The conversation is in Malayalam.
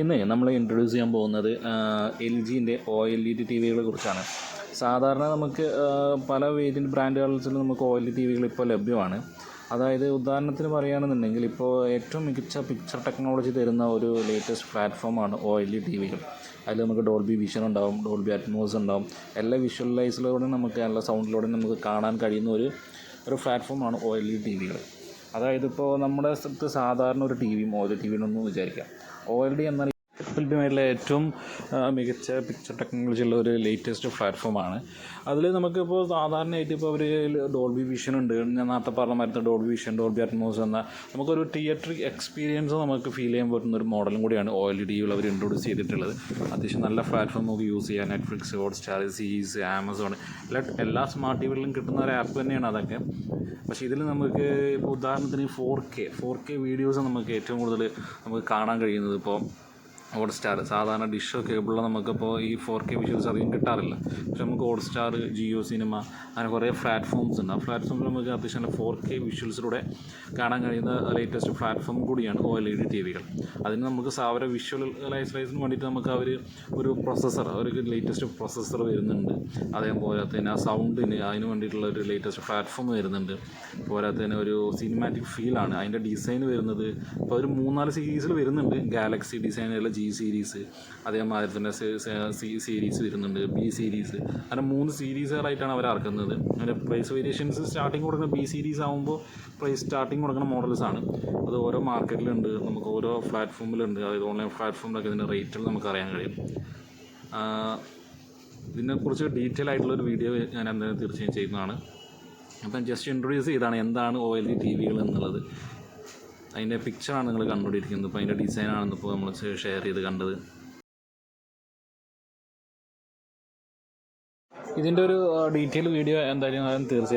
ഇന്ന് നമ്മൾ ഇൻട്രൊഡ്യൂസ് ചെയ്യാൻ പോകുന്നത് L ജിന്റെ O L E D T വികളെ കുറിച്ചാണ്. സാധാരണ നമുക്ക് പല വേരിയന്റ് ബ്രാൻഡുകളിൽ നമുക്ക് ഒ എൽ ഇ ടി വികൾ ഇപ്പോൾ ലഭ്യമാണ്. അതായത് ഉദാഹരണത്തിന് പറയുകയാണെന്നുണ്ടെങ്കിൽ ഇപ്പോൾ ഏറ്റവും മികച്ച പിക്ചർ ടെക്നോളജി തരുന്ന ഒരു ലേറ്റസ്റ്റ് പ്ലാറ്റ്ഫോമാണ് ഒ എൽ ഇ ടി വികൾ അതിൽ നമുക്ക് ഡോൾബി വിഷൻ ഉണ്ടാവും ഡോൾബി അറ്റ്മോസ് ഉണ്ടാവും. എല്ലാ വിഷ്വലൈസിലൂടെ നമുക്ക് എല്ലാ സൗണ്ടിലൂടെ നമുക്ക് കാണാൻ കഴിയുന്ന ഒരു ഒരു പ്ലാറ്റ്ഫോമാണ് ഒ എൽ ഇ ടി വികൾ അതായത് ഇപ്പോൾ നമ്മുടെ സ്ഥലത്ത് സാധാരണ ഒരു ടി വിയും ഒ ടി ടി വിയും വിചാരിക്കാം. ഒ എൽ ഡി എന്നാൽ ലഭ്യമായിട്ടുള്ള ഏറ്റവും മികച്ച പിക്ചർ ടെക്നോളജി ഉള്ള ഒരു ലേറ്റസ്റ്റ് പ്ലാറ്റ്ഫോമാണ് അതിൽ നമുക്കിപ്പോൾ സാധാരണയായിട്ട് ഇപ്പോൾ അവർ ഡോൾബി വിഷൻ ഉണ്ട്. ഞാൻ നേരത്തെ പറഞ്ഞ മരുന്ന് ഡോൾബി വിഷൻ ഡോൾബി അറ്റ്മോസ് എന്ന നമുക്കൊരു തിയേറ്റർ എക്സ്പീരിയൻസ് നമുക്ക് ഫീൽ ചെയ്യാൻ പറ്റുന്ന ഒരു മോഡലും കൂടിയാണ് ഒ എൽ ഡി അവർ ഇൻട്രൊഡ്യൂസ് ചെയ്തിട്ടുള്ളത്. അത്യാവശ്യം നല്ല പ്ലാറ്റ്ഫോം നമുക്ക് യൂസ് ചെയ്യാം. നെറ്റ്ഫ്ലിക്സ് ഹോട്ട്സ്റ്റാർ സീസ് ആമസോൺ എല്ലാ എല്ലാ സ്മാർട്ട് ടി വികളിലും കിട്ടുന്ന ഒരു ആപ്പ് തന്നെയാണ് അതൊക്കെ. പക്ഷേ ഇതിൽ നമുക്ക് ഇപ്പോൾ ഉദാഹരണത്തിന് four K four K videos നമുക്ക് ഏറ്റവും കൂടുതൽ നമുക്ക് കാണാൻ കഴിയുന്നത് ഇപ്പോൾ. ഹോട്ട്സ്റ്റാർ സാധാരണ ഡിഷോ കേബിളിലോ നമുക്കിപ്പോൾ ഈ ഫോർ കെ വിഷ്വൽസ് അധികം കിട്ടാറില്ല. പക്ഷെ നമുക്ക് ഹോട്ട്സ്റ്റാർ ജിയോ സിനിമ അങ്ങനെ കുറേ പ്ലാറ്റ്ഫോംസ് ഉണ്ട്. ആ പ്ലാറ്റ്ഫോമിൽ നമുക്ക് അത്യാവശ്യം നല്ല ഫോർ കെ വിഷ്വൽസിലൂടെ കാണാൻ കഴിയുന്ന ലേറ്റസ്റ്റ് പ്ലാറ്റ്ഫോം കൂടിയാണ് O L E D T വികൾ അതിന് നമുക്ക് സാവര വിഷ്വലൈസേഷന് വേണ്ടിയിട്ട് നമുക്ക് അവർ ഒരു പ്രൊസസ്സർ ഒരു ലേറ്റസ്റ്റ് പ്രൊസസ്സർ വരുന്നുണ്ട്. അതേപോലെ തന്നെ ആ സൗണ്ടിന് അതിന് വേണ്ടിയിട്ടുള്ള ഒരു ലേറ്റസ്റ്റ് പ്ലാറ്റ്ഫോം വരുന്നുണ്ട്. പോരാതെ തന്നെ ഒരു സിനിമാറ്റിക് ഫീലാണ് അതിന്റെ ഡിസൈൻ വരുന്നത് ഇപ്പോൾ ഒരു മൂന്നാൽ സീരീസിൽ വരുന്നുണ്ട്. ഗാലക്സി ഡിസൈനുള്ള ജി സീരീസ് അതേമാതിരി തന്നെ സി സീരീസ് വരുന്നുണ്ട് ബി സീരീസ്. അങ്ങനെ മൂന്ന് സീരീസുകളായിട്ടാണ് അവർ ഇറക്കുന്നത്. അങ്ങനെ പ്രൈസ് വേരിയേഷൻസ് സ്റ്റാർട്ടിങ് കൊടുക്കുന്ന ബി സീരീസ് ആകുമ്പോൾ പ്രൈസ് സ്റ്റാർട്ടിങ് കൊടുക്കുന്ന മോഡൽസ് ആണ്. അത് ഓരോ മാർക്കറ്റിലുണ്ട് നമുക്ക് ഓരോ പ്ലാറ്റ്ഫോമിലുണ്ട്. അതായത് ഓൺലൈൻ പ്ലാറ്റ്ഫോമിലൊക്കെ ഇതിന്റെ റേറ്റുകൾ നമുക്ക് അറിയാൻ കഴിയും. ഇതിനെക്കുറിച്ച് ഡീറ്റെയിൽ ആയിട്ടുള്ളൊരു വീഡിയോ ഞാൻ എന്തായാലും തീർച്ചയായും ചെയ്യുന്നതാണ്. അപ്പം ജസ്റ്റ് ഇൻട്രൊഡ്യൂസ് ചെയ്താണ് എന്താണ് ഒ എൽ ഇ ടി വികൾ എന്നുള്ളത്. അതിന്റെ പിക്ചറാണ് നിങ്ങൾ കണ്ടുകൊണ്ടിരിക്കുന്നത് ഇപ്പോൾ അതിന്റെ ഡിസൈനാണ് ഇപ്പോൾ നമ്മൾ ഷെയർ ചെയ്ത് കണ്ടത്. ഇതിന്റെ ഒരു ഡീറ്റെയിൽ വീഡിയോ എന്തായാലും ഞാൻ തീർച്ചയായും